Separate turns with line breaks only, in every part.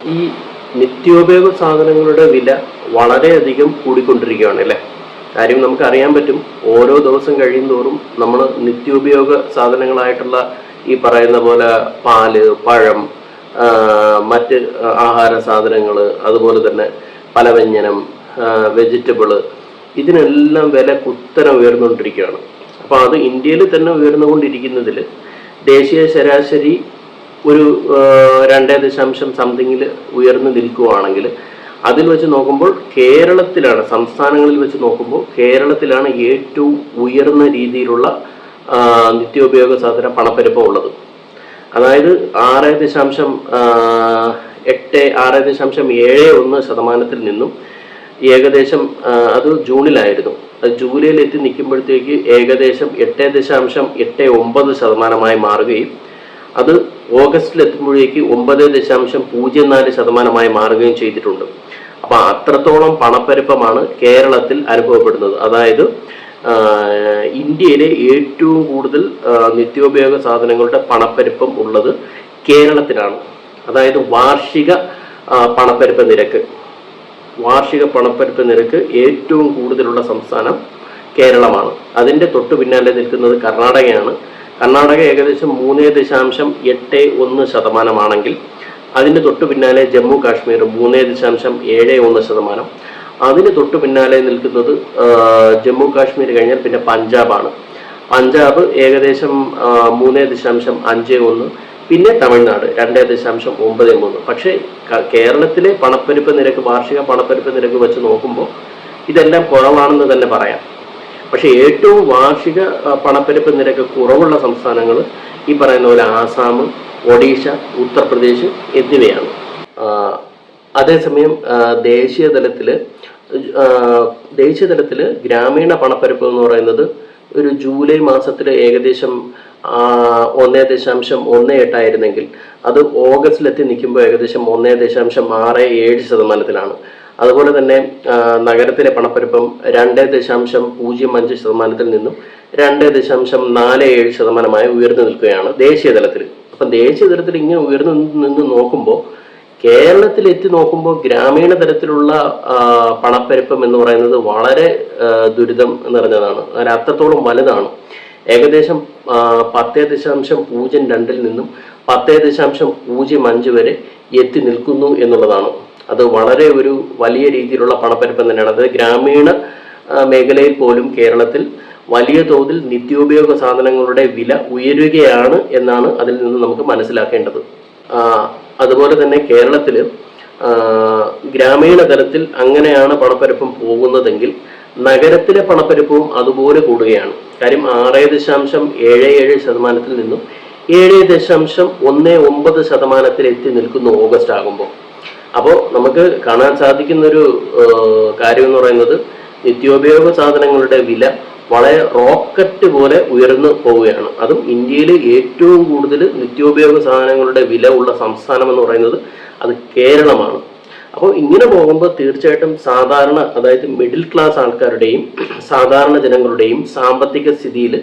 ഈ നിത്യോപയോഗ സാധനങ്ങളുടെ വില വളരെയധികം കൂടിക്കൊണ്ടിരിക്കുകയാണ് അല്ലേ? കാര്യം നമുക്ക് അറിയാൻ പറ്റും ഓരോ ദിവസം കഴിയുന്തോറും നമ്മൾ നിത്യോപയോഗ സാധനങ്ങളായിട്ടുള്ള ഈ പറയുന്ന പോലെ പാൽ പഴം മറ്റ് ആഹാര സാധനങ്ങൾ അതുപോലെ തന്നെ പലവ്യഞ്ജനം വെജിറ്റബിൾ ഇതിനെല്ലാം വില കുത്തനെ ഉയർന്നുകൊണ്ടിരിക്കുകയാണ്. അപ്പോൾ അത് ഇന്ത്യയിൽ തന്നെ ഉയർന്നുകൊണ്ടിരിക്കുന്നതിൽ ദേശീയ ശരാശരി ഒരു രണ്ടേ ദശാംശം സംതിങ്ങിൽ ഉയർന്നു നിൽക്കുവാണെങ്കിൽ അതിൽ വെച്ച് നോക്കുമ്പോൾ കേരളത്തിലാണ് സംസ്ഥാനങ്ങളിൽ വെച്ച് നോക്കുമ്പോൾ കേരളത്തിലാണ് ഏറ്റവും ഉയർന്ന രീതിയിലുള്ള നിത്യോപയോഗ സാധന പണപ്പെരുപ്പം ഉള്ളത്. അതായത് ആറ് ദശാംശം എട്ട് ആറ് ദശാംശം ഏഴ് ഒന്ന് ശതമാനത്തിൽ നിന്നും ഏകദേശം അത് ജൂണിലായിരുന്നു. അത് ജൂലൈയിൽ എത്തി നിൽക്കുമ്പോഴത്തേക്ക് ഏകദേശം എട്ട് ദശാംശം എട്ട് ഒമ്പത് ശതമാനമായി മാറുകയും അത് ഓഗസ്റ്റിൽ എത്തുമ്പോഴേക്ക് ഒമ്പത് ദശാംശം പൂജ്യം നാല് ശതമാനമായി മാറുകയും ചെയ്തിട്ടുണ്ട്. അപ്പൊ അത്രത്തോളം പണപ്പെരുപ്പമാണ് കേരളത്തിൽ അനുഭവപ്പെടുന്നത്. അതായത് ഇന്ത്യയിലെ ഏറ്റവും കൂടുതൽ നിത്യോപയോഗ സാധനങ്ങളുടെ പണപ്പെരുപ്പം ഉള്ളത് കേരളത്തിലാണ്. അതായത് വാർഷിക പണപ്പെരുപ്പ നിരക്ക്. വാർഷിക പണപ്പെരുപ്പ നിരക്ക് ഏറ്റവും കൂടുതലുള്ള സംസ്ഥാനം കേരളമാണ്. അതിന്റെ തൊട്ടു പിന്നാലെ നിൽക്കുന്നത് കർണാടകയാണ്. കർണാടക ഏകദേശം മൂന്ന് ദശാംശം എട്ട് ഒന്ന് ശതമാനമാണെങ്കിൽ അതിന് തൊട്ടു പിന്നാലെ ജമ്മു കാശ്മീർ മൂന്ന് ദശാംശം ഏഴ് ഒന്ന് ശതമാനം. അതിന് തൊട്ടു പിന്നാലെ നിൽക്കുന്നത് ജമ്മു കാശ്മീർ കഴിഞ്ഞാൽ പിന്നെ പഞ്ചാബാണ്. പഞ്ചാബ് ഏകദേശം മൂന്ന് ദശാംശം അഞ്ച് ഒന്ന് പിന്നെ തമിഴ്നാട് രണ്ട് ദശാംശം ഒമ്പത് മൂന്ന്. പക്ഷേ കേരളത്തിലെ പണപ്പെരുപ്പ് നിരക്ക് വാർഷിക പണപ്പെരുപ്പ് നിരക്ക് വെച്ച് നോക്കുമ്പോൾ ഇതെല്ലാം കുറവാണെന്ന് തന്നെ പറയാം. പക്ഷേ ഏറ്റവും വാർഷിക പണപ്പെരുപ്പ് നിരക്ക് കുറവുള്ള സംസ്ഥാനങ്ങൾ ഈ പറയുന്ന പോലെ ആസാം ഒഡീഷ ഉത്തർപ്രദേശ് എന്നിവയാണ്. അതേസമയം ദേശീയ തലത്തിൽ ദേശീയ തലത്തിൽ ഗ്രാമീണ പണപ്പെരുപ്പ് എന്ന് പറയുന്നത് ഒരു ജൂലൈ മാസത്തിൽ ഏകദേശം ഒന്നേ ദശാംശം ഒന്ന് എട്ടായിരുന്നെങ്കിൽ അത് ഓഗസ്റ്റിലെത്തി നിൽക്കുമ്പോൾ ഏകദേശം ഒന്നേ ദശാംശം ആറ് ഏഴ് ശതമാനത്തിലാണ്. അതുപോലെ തന്നെ നഗരത്തിലെ പണപ്പെരുപ്പം രണ്ട് ദശാംശം പൂജ്യം അഞ്ച് ശതമാനത്തിൽ നിന്നും രണ്ട് ദശാംശം നാല് ഏഴ് ശതമാനമായി ഉയർന്നു നിൽക്കുകയാണ് ദേശീയ തലത്തിൽ. അപ്പം ദേശീയ തലത്തിൽ ഇങ്ങനെ ഉയർന്നു നിന്ന് നോക്കുമ്പോൾ കേരളത്തിൽ എത്തി നോക്കുമ്പോൾ ഗ്രാമീണ തലത്തിലുള്ള പണപ്പെരുപ്പം എന്ന് പറയുന്നത് വളരെ ദുരിതം നിറഞ്ഞതാണ് അതിന് അത്രത്തോളം വലുതാണ്. ഏകദേശം പത്തേ ദശാംശം പൂജ്യം രണ്ടിൽ നിന്നും പത്തേ ദശാംശം പൂജ്യം അഞ്ച് വരെ എത്തി നിൽക്കുന്നു എന്നുള്ളതാണ്. അത് വളരെ ഒരു വലിയ രീതിയിലുള്ള പണപ്പെരുപ്പം തന്നെയാണ്. അത് ഗ്രാമീണ മേഖലയിൽ പോലും കേരളത്തിൽ വലിയ തോതിൽ നിത്യോപയോഗ സാധനങ്ങളുടെ വില ഉയരുകയാണ് എന്നാണ് അതിൽ നിന്ന് നമുക്ക് മനസ്സിലാക്കേണ്ടത്. അതുപോലെ തന്നെ കേരളത്തിൽ ഗ്രാമീണ തലത്തിൽ അങ്ങനെയാണ് പണപ്പെരുപ്പം പോകുന്നതെങ്കിൽ നഗരത്തിലെ പണപ്പെരുപ്പവും അതുപോലെ കൂടുകയാണ്. കാര്യം ആറ് ദശാംശം ഏഴ് ഏഴ് ശതമാനത്തിൽ നിന്നും ഏഴ് ദശാംശം ഒന്ന് ഒമ്പത് ശതമാനത്തിൽ എത്തി നിൽക്കുന്നു ഓഗസ്റ്റ് ആകുമ്പോൾ. അപ്പോൾ നമുക്ക് കാണാൻ സാധിക്കുന്ന ഒരു കാര്യം എന്ന് പറയുന്നത് നിത്യോപയോഗ സാധനങ്ങളുടെ വില വളരെ റോക്കറ്റ് പോലെ ഉയർന്നു പോവുകയാണ്. അതും ഇന്ത്യയിൽ ഏറ്റവും കൂടുതൽ നിത്യോപയോഗ സാധനങ്ങളുടെ വില ഉള്ള സംസ്ഥാനം എന്ന് പറയുന്നത് അത് കേരളമാണ്. അപ്പോൾ ഇങ്ങനെ പോകുമ്പോൾ തീർച്ചയായിട്ടും സാധാരണ അതായത് മിഡിൽ ക്ലാസ് ആൾക്കാരുടെയും സാധാരണ ജനങ്ങളുടെയും സാമ്പത്തിക സ്ഥിതിയിൽ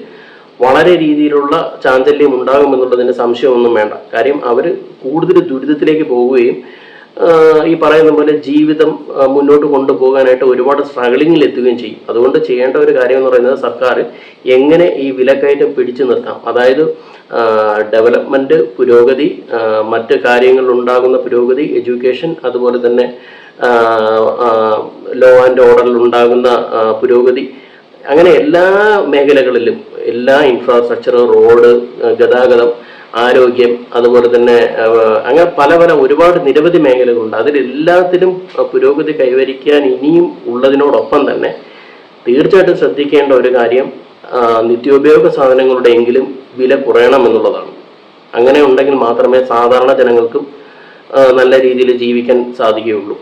വളരെ രീതിയിലുള്ള ചാഞ്ചല്യം ഉണ്ടാകുമെന്നുള്ളതിന് സംശയമൊന്നും വേണ്ട. കാര്യം അവർ കൂടുതൽ ദുരിതത്തിലേക്ക് പോവുകയും ഈ പറയുന്ന പോലെ ജീവിതം മുന്നോട്ട് കൊണ്ടുപോകാനായിട്ട് ഒരുപാട് സ്ട്രഗിളിങ്ങിൽ എത്തുകയും ചെയ്യും. അതുകൊണ്ട് ചെയ്യേണ്ട ഒരു കാര്യം എന്ന് പറയുന്നത് സർക്കാർ എങ്ങനെ ഈ വിലക്കയറ്റം പിടിച്ചു നിർത്താം. അതായത് ഡെവലപ്മെന്റ് പുരോഗതി മറ്റ് കാര്യങ്ങളിൽ ഉണ്ടാകുന്ന പുരോഗതി എഡ്യൂക്കേഷൻ അതുപോലെ തന്നെ ലോ ആൻഡ് ഓർഡറിൽ ഉണ്ടാകുന്ന പുരോഗതി അങ്ങനെ എല്ലാ മേഖലകളിലും എല്ലാ ഇൻഫ്രാസ്ട്രക്ചർ റോഡ് ഗതാഗതം ആരോഗ്യം അതുപോലെ തന്നെ അങ്ങനെ പല പല ഒരുപാട് നിരവധി മേഖലകളുണ്ട്. അതിലെല്ലാത്തിലും പുരോഗതി കൈവരിക്കാൻ ഇനിയും ഉള്ളതിനോടൊപ്പം തന്നെ തീർച്ചയായിട്ടും ശ്രദ്ധിക്കേണ്ട ഒരു കാര്യം നിത്യോപയോഗ സാധനങ്ങളുടെ എങ്കിലും വില കുറയണം എന്നുള്ളതാണ്. അങ്ങനെ ഉണ്ടെങ്കിൽ മാത്രമേ സാധാരണ ജനങ്ങൾക്കും നല്ല രീതിയിൽ ജീവിക്കാൻ സാധിക്കുകയുള്ളൂ.